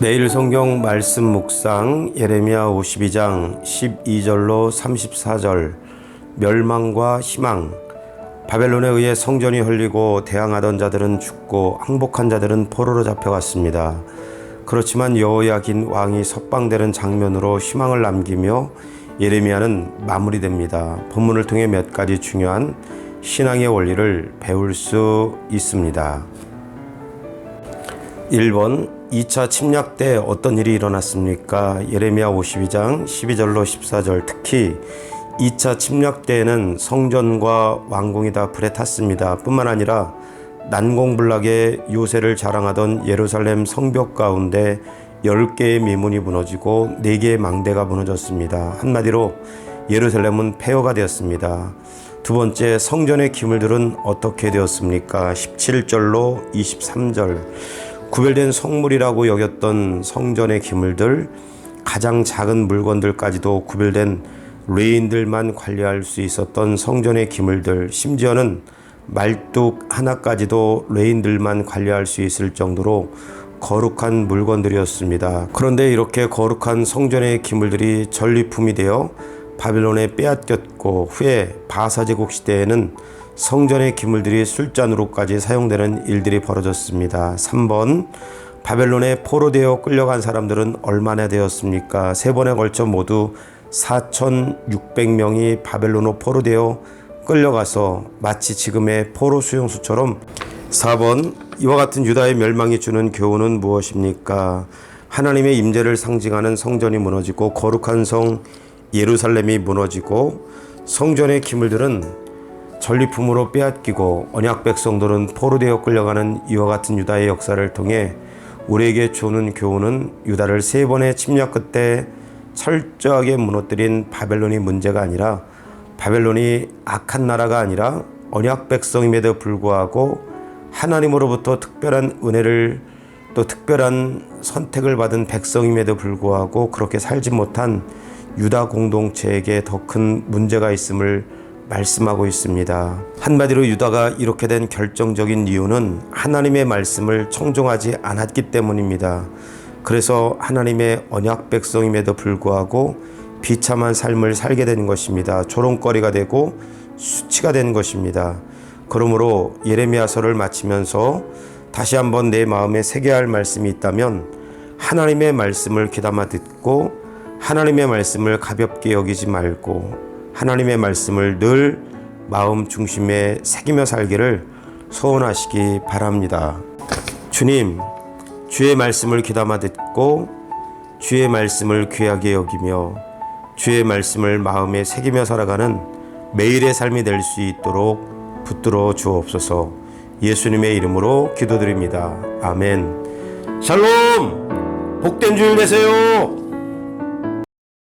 내일 성경 말씀 묵상 예레미야 52장 12절로 34절 멸망과 희망 바벨론에 의해 성전이 헐리고 대항하던 자들은 죽고 항복한 자들은 포로로 잡혀갔습니다. 그렇지만 여호야긴 왕이 석방되는 장면으로 희망을 남기며 예레미야는 마무리됩니다. 본문을 통해 몇 가지 중요한 신앙의 원리를 배울 수 있습니다. 1번 2차 침략 때 어떤 일이 일어났습니까? 예레미야 52장 12절로 14절 특히 2차 침략 때에는 성전과 왕궁이 다 불에 탔습니다. 뿐만 아니라 난공불락의 요새를 자랑하던 예루살렘 성벽 가운데 10개의 미문이 무너지고 4개의 망대가 무너졌습니다. 한마디로 예루살렘은 폐허가 되었습니다. 두 번째 성전의 기물들은 어떻게 되었습니까? 17절로 23절 구별된 성물이라고 여겼던 성전의 기물들 가장 작은 물건들까지도 구별된 레인들만 관리할 수 있었던 성전의 기물들 심지어는 말뚝 하나까지도 레인들만 관리할 수 있을 정도로 거룩한 물건들이었습니다. 그런데 이렇게 거룩한 성전의 기물들이 전리품이 되어 바빌론에 빼앗겼고 후에 바사제국 시대에는 성전의 기물들이 술잔으로까지 사용되는 일들이 벌어졌습니다. 3번 바벨론에 포로되어 끌려간 사람들은 얼마나 되었습니까? 세 번에 걸쳐 모두 4,600명이 바벨론으로 포로되어 끌려가서 마치 지금의 포로 수용소처럼 4번 이와 같은 유다의 멸망이 주는 교훈은 무엇입니까? 하나님의 임재를 상징하는 성전이 무너지고 거룩한 성 예루살렘이 무너지고 성전의 기물들은 전리품으로 빼앗기고 언약 백성들은 포로되어 끌려가는 이와 같은 유다의 역사를 통해 우리에게 주는 교훈은 유다를 세 번의 침략 끝에 철저하게 무너뜨린 바벨론이 문제가 아니라 바벨론이 악한 나라가 아니라 언약 백성임에도 불구하고 하나님으로부터 특별한 은혜를 또 특별한 선택을 받은 백성임에도 불구하고 그렇게 살지 못한 유다 공동체에게 더 큰 문제가 있음을 말씀하고 있습니다. 한마디로 유다가 이렇게 된 결정적인 이유는 하나님의 말씀을 청종하지 않았기 때문입니다. 그래서 하나님의 언약 백성임에도 불구하고 비참한 삶을 살게 되는 것입니다. 조롱거리가 되고 수치가 된 것입니다. 그러므로 예레미야서를 마치면서 다시 한번 내 마음에 새겨야 할 말씀이 있다면 하나님의 말씀을 귀담아 듣고 하나님의 말씀을 가볍게 여기지 말고 하나님의 말씀을 늘 마음 중심에 새기며 살기를 소원하시기 바랍니다. 주님, 주의 말씀을 귀담아 듣고 주의 말씀을 귀하게 여기며 주의 말씀을 마음에 새기며 살아가는 매일의 삶이 될 수 있도록 붙들어 주옵소서 예수님의 이름으로 기도드립니다. 아멘. 샬롬! 복된 주일 되세요!